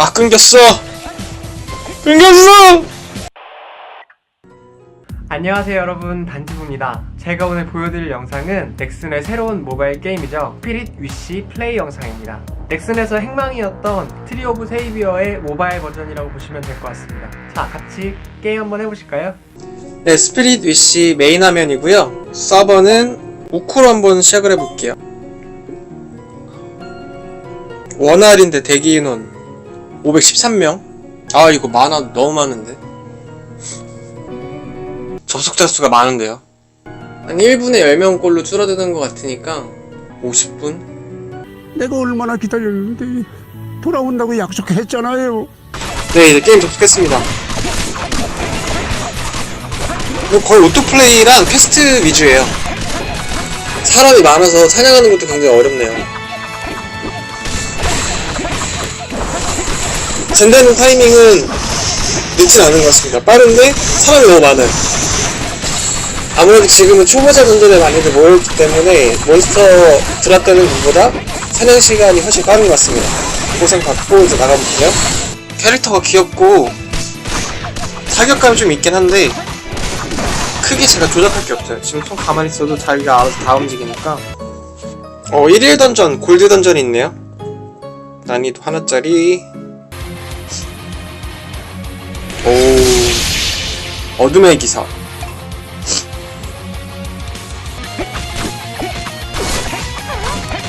아 끊겼어. 끊겼어. 안녕하세요 여러분. 단지부입니다. 제가 오늘 보여드릴 영상은 넥슨의 새로운 모바일 게임이죠. 스피릿 위시 플레이 영상입니다. 넥슨에서 행망이었던 트리 오브 세이비어의 모바일 버전이라고 보시면 될 것 같습니다. 자 같이 게임 한번 해보실까요? 네 스피릿 위시 메인 화면이고요. 서버는 우코로 한번 시작을 해볼게요. 원활인데 대기 인원 513명? 아 이거 많아 너무 많은데. 접속자 수가 많은데요? 한 1분에 10명꼴로 줄어드는 것 같으니까 50분? 내가 얼마나 기다렸는데 돌아온다고 약속했잖아요. 네 이제 게임 접속했습니다. 이거 거의 오토플레이랑 퀘스트 위주예요. 사람이 많아서 사냥하는 것도 굉장히 어렵네요 젠되는 타이밍은 늦진 않은 것 같습니다. 빠른데 사람이 너무 많아요. 아무래도 지금은 초보자 전전에 많이들 모여있기 때문에 몬스터 드랍 되는 것보다 사냥 시간이 훨씬 빠른 것 같습니다. 고생 받고 이제 나가볼게요. 캐릭터가 귀엽고 타격감이 좀 있긴 한데 크게 제가 조작할 게 없어요. 지금 손 가만히 있어도 자기가 알아서 다 움직이니까. 어 1일 던전 골드 던전이 있네요. 난이도 하나짜리 어둠의 기사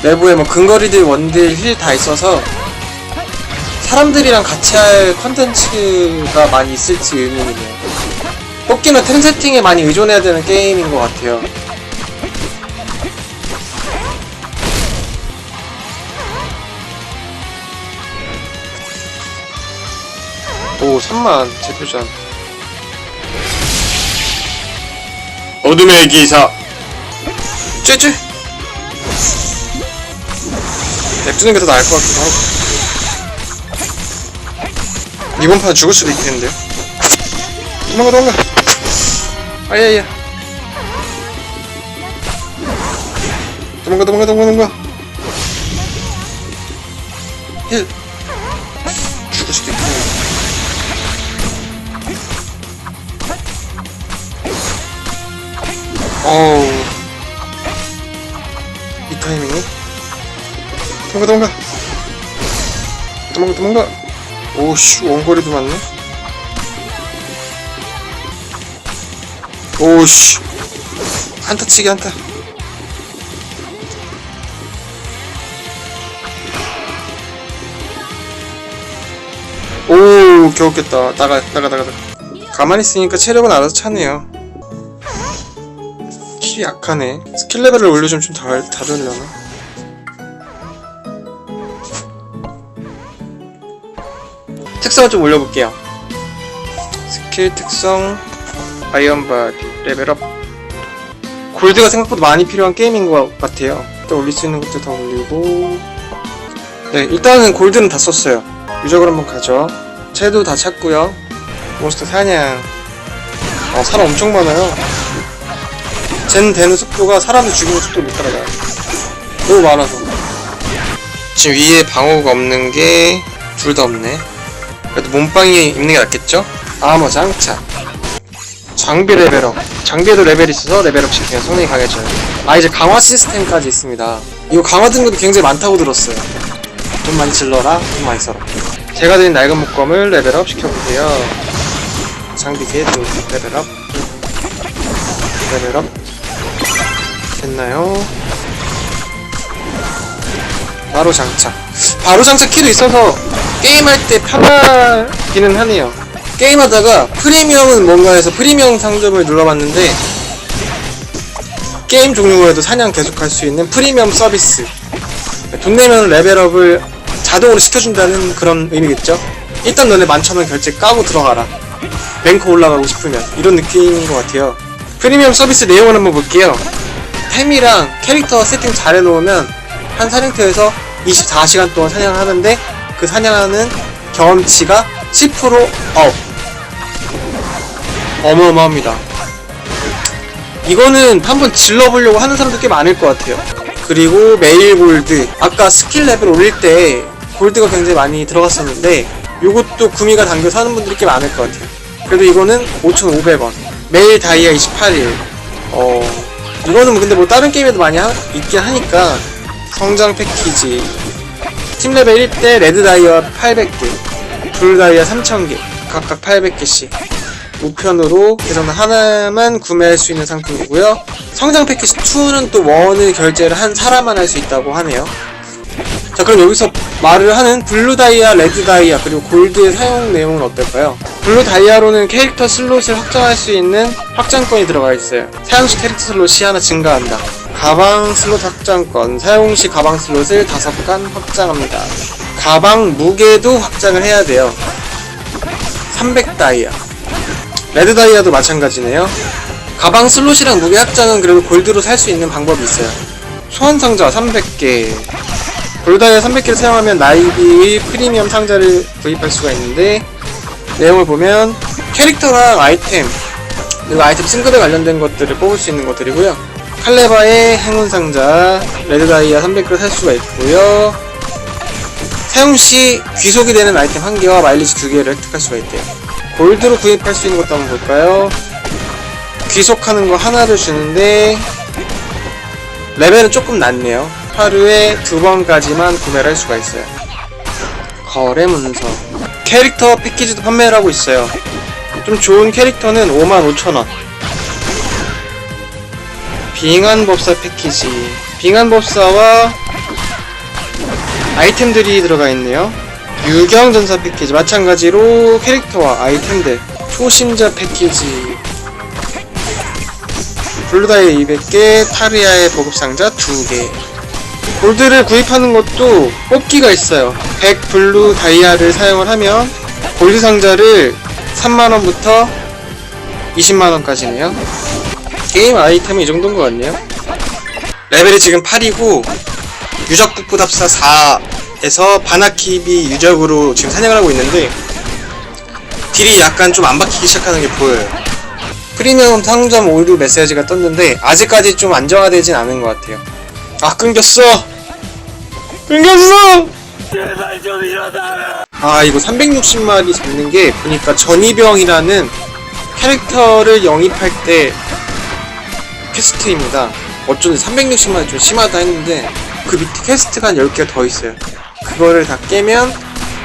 내부에 뭐 근거리들 원딜 힐 다 있어서 사람들이랑 같이 할 컨텐츠가 많이 있을지 의문이네요. 뽑기는 템 세팅에 많이 의존해야 되는 게임인 것 같아요. 오, 3만 제표전. 어둠의 기사. 쬐쬐. 냅두는 게 더 나을 것 같기도 하고. 이번 판 죽을 수도 있겠는데요? 도망가 도망가 아야야 도망가 도망가 도망가 도망가 힐 어우. 이 타이밍이? 도망가 도망가. 도망가 도망가. 오씨 원거리도 맞네. 오씨. 한타 치기 한타. 오 겨우 깼다. 나가 나가 나가 가만히 있으니까 체력은 알아서 차네요 키 약하네 스킬 레벨을 올려주면 좀 다, 다르려나 특성을 좀 올려볼게요. 스킬 특성, 아이언 바디, 레벨업. 골드가 생각보다 많이 필요한 게임인 것 같아요. 일단 올릴 수 있는 것들 다 올리고. 네, 일단은 골드는 다 썼어요. 유적을 한번 가죠. 채도 다 찾고요. 몬스터 사냥. 어, 사람 엄청 많아요. 젠 되는 속도가 사람을 죽이는 속도 못 따라가요. 너무 많아서. 지금 위에 방어가 없는 게 둘 다 없네. 그래도 몸빵이 입는 게 낫겠죠? 아머 장착 장비 레벨업. 장비에도 레벨이 있어서 레벨업 시키면 성능이 강해져요. 아 이제 강화 시스템까지 있습니다. 이거 강화 등급이 굉장히 많다고 들었어요. 돈 많이 질러라. 돈 많이 써라. 제가 드린 낡은 목검을 레벨업 시켜보세요. 장비 개도 레벨업. 레벨업 됐나요? 바로 장착 바로 장착 키도 있어서 게임할 때 편하기는 하네요. 게임하다가 프리미엄은 뭔가 해서 프리미엄 상점을 눌러봤는데 게임 종류에도 사냥 계속할 수 있는 프리미엄 서비스 돈 내면 레벨업을 자동으로 시켜준다는 그런 의미겠죠? 일단 너네 만천원 결제 까고 들어가라 랭크 올라가고 싶으면 이런 느낌인 것 같아요 프리미엄 서비스 내용을 한번 볼게요 템이랑 캐릭터 세팅 잘 해놓으면 한 사냥터에서 24시간 동안 사냥하는데 그 사냥하는 경험치가 10% 업. 어마어마합니다. 이거는 한번 질러보려고 하는 사람들 꽤 많을 것 같아요. 그리고 메일 골드. 아까 스킬 레벨 올릴 때 골드가 굉장히 많이 들어갔었는데 요것도 구미가 당겨서 하는 분들이 꽤 많을 것 같아요. 그래도 이거는 5,500원. 매일 다이아 28일. 어, 이거는 근데 뭐 다른 게임에도 많이 하, 있긴 하니까 성장 패키지. 팀 레벨 1대 레드 다이아 800개, 블루 다이아 3000개, 각각 800개씩. 우편으로 그래서 하나만 구매할 수 있는 상품이고요. 성장 패키지 2는 또 원을 결제를 한 사람만 할 수 있다고 하네요. 자 그럼 여기서 말을 하는 블루 다이아, 레드 다이아 그리고 골드의 사용 내용은 어떨까요? 블루 다이아로는 캐릭터 슬롯을 확장할 수 있는 확장권이 들어가 있어요. 사용 시 캐릭터 슬롯이 하나 증가한다. 가방 슬롯 확장권, 사용 시 가방 슬롯을 5간 확장합니다. 가방 무게도 확장을 해야 돼요. 300 다이아. 레드 다이아도 마찬가지네요. 가방 슬롯이랑 무게 확장은 그래도 골드로 살 수 있는 방법이 있어요. 소환 상자 300개. 골다이아 300개를 사용하면 나이비의 프리미엄 상자를 구입할 수가 있는데 내용을 보면 캐릭터랑 아이템 그리고 아이템 승급에 관련된 것들을 뽑을 수 있는 것들이고요. 칼레바의 행운 상자, 레드 다이아 300개를 살 수가 있고요. 사용 시 귀속이 되는 아이템 1개와 마일리지 2개를 획득할 수가 있대요. 골드로 구입할 수 있는 것도 한번 볼까요? 귀속하는 거 하나를 주는데 레벨은 조금 낮네요. 하루에 두 번까지만 구매를 할 수가 있어요. 거래 문서. 캐릭터 패키지도 판매를 하고 있어요. 좀 좋은 캐릭터는 55,000원. 빙한법사 패키지. 빙한법사와 아이템들이 들어가 있네요. 유경전사 패키지. 마찬가지로 캐릭터와 아이템들. 초심자 패키지. 블루다이아 200개, 타리아의 보급상자 2개. 골드를 구입하는 것도 뽑기가 있어요. 100 블루 다이아를 사용을 하면 골드 상자를 3만원부터 20만원까지네요. 게임 아이템은 이 정도인 것 같네요. 레벨이 지금 8이고, 유적 북부답사 4에서 바나키비 유적으로 지금 사냥을 하고 있는데, 딜이 약간 좀 안 박히기 시작하는 게 보여요. 프리미엄 상점 오류 메시지가 떴는데 아직까지 좀 안정화되진 않은 것 같아요. 아 끊겼어. 끊겼어. 제발 좀 일어나. 아 이거 360마리 잡는 게 보니까 전이병이라는 캐릭터를 영입할 때 퀘스트입니다. 어쩐지 360마리 좀 심하다 했는데 그 밑에 퀘스트가 한 10개가 더 있어요. 그거를 다 깨면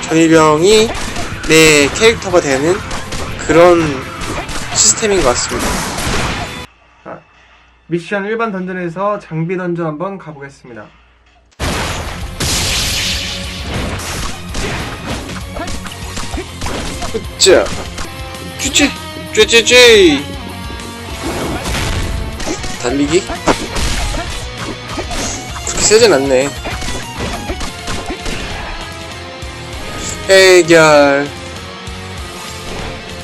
전이병이 내 캐릭터가 되는 그런 시스템인 것 같습니다. 미션 일반 던전에서 장비 던전 한번 가보겠습니다. 자, 쭈쭈, 쭈쭈쭈. 달리기? 그렇게 세진 않네. 해결.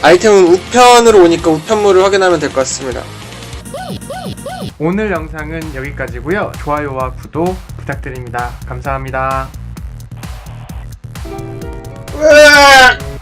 아이템은 우편으로 오니까 우편물을 확인하면 될 것 같습니다. 오늘 영상은 여기까지고요. 좋아요와 구독 부탁드립니다. 감사합니다. 으악!